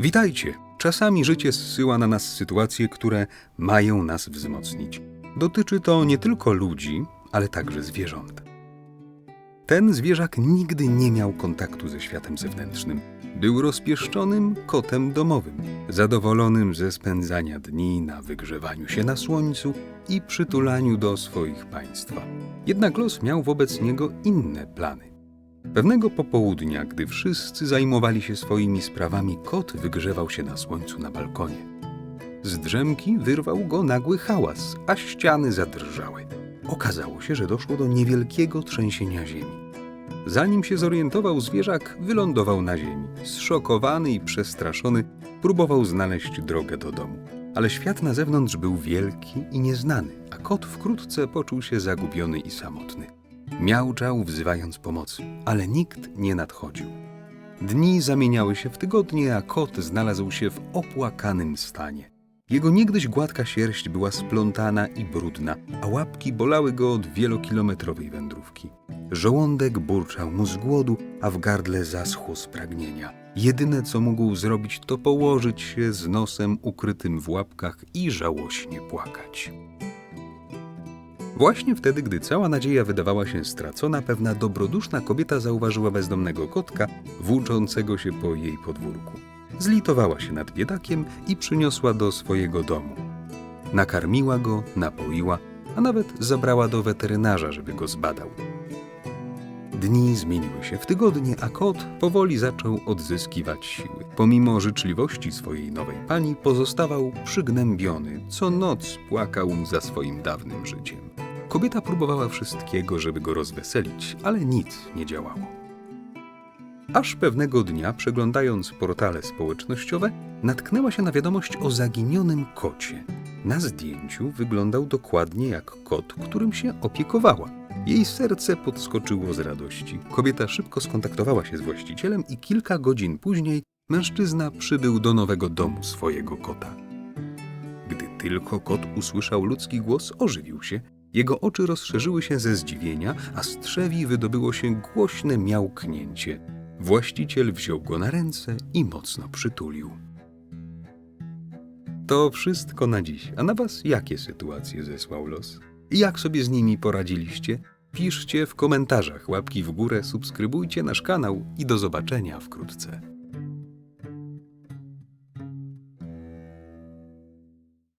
Witajcie! Czasami życie zsyła na nas sytuacje, które mają nas wzmocnić. Dotyczy to nie tylko ludzi, ale także zwierząt. Ten zwierzak nigdy nie miał kontaktu ze światem zewnętrznym. Był rozpieszczonym kotem domowym, zadowolonym ze spędzania dni na wygrzewaniu się na słońcu i przytulaniu do swoich państwa. Jednak los miał wobec niego inne plany. Pewnego popołudnia, gdy wszyscy zajmowali się swoimi sprawami, kot wygrzewał się na słońcu na balkonie. Z drzemki wyrwał go nagły hałas, a ściany zadrżały. Okazało się, że doszło do niewielkiego trzęsienia ziemi. Zanim się zorientował, zwierzak wylądował na ziemi. Zszokowany i przestraszony, próbował znaleźć drogę do domu. Ale świat na zewnątrz był wielki i nieznany, a kot wkrótce poczuł się zagubiony i samotny. Miałczał, wzywając pomocy, ale nikt nie nadchodził. Dni zamieniały się w tygodnie, a kot znalazł się w opłakanym stanie. Jego niegdyś gładka sierść była splątana i brudna, a łapki bolały go od wielokilometrowej wędrówki. Żołądek burczał mu z głodu, a w gardle zaschło z pragnienia. Jedyne, co mógł zrobić, to położyć się z nosem ukrytym w łapkach i żałośnie płakać. Właśnie wtedy, gdy cała nadzieja wydawała się stracona, pewna dobroduszna kobieta zauważyła bezdomnego kotka włóczącego się po jej podwórku. Zlitowała się nad biedakiem i przyniosła do swojego domu. Nakarmiła go, napoiła, a nawet zabrała do weterynarza, żeby go zbadał. Dni zmieniły się w tygodnie, a kot powoli zaczął odzyskiwać siły. Pomimo życzliwości swojej nowej pani, pozostawał przygnębiony. Co noc płakał za swoim dawnym życiem. Kobieta próbowała wszystkiego, żeby go rozweselić, ale nic nie działało. Aż pewnego dnia, przeglądając portale społecznościowe, natknęła się na wiadomość o zaginionym kocie. Na zdjęciu wyglądał dokładnie jak kot, którym się opiekowała. Jej serce podskoczyło z radości. Kobieta szybko skontaktowała się z właścicielem i kilka godzin później mężczyzna przybył do nowego domu swojego kota. Gdy tylko kot usłyszał ludzki głos, ożywił się. Jego oczy rozszerzyły się ze zdziwienia, a z trzewi wydobyło się głośne miałknięcie. Właściciel wziął go na ręce i mocno przytulił. To wszystko na dziś. A na Was jakie sytuacje zesłał los? Jak sobie z nimi poradziliście? Piszcie w komentarzach, łapki w górę, subskrybujcie nasz kanał i do zobaczenia wkrótce.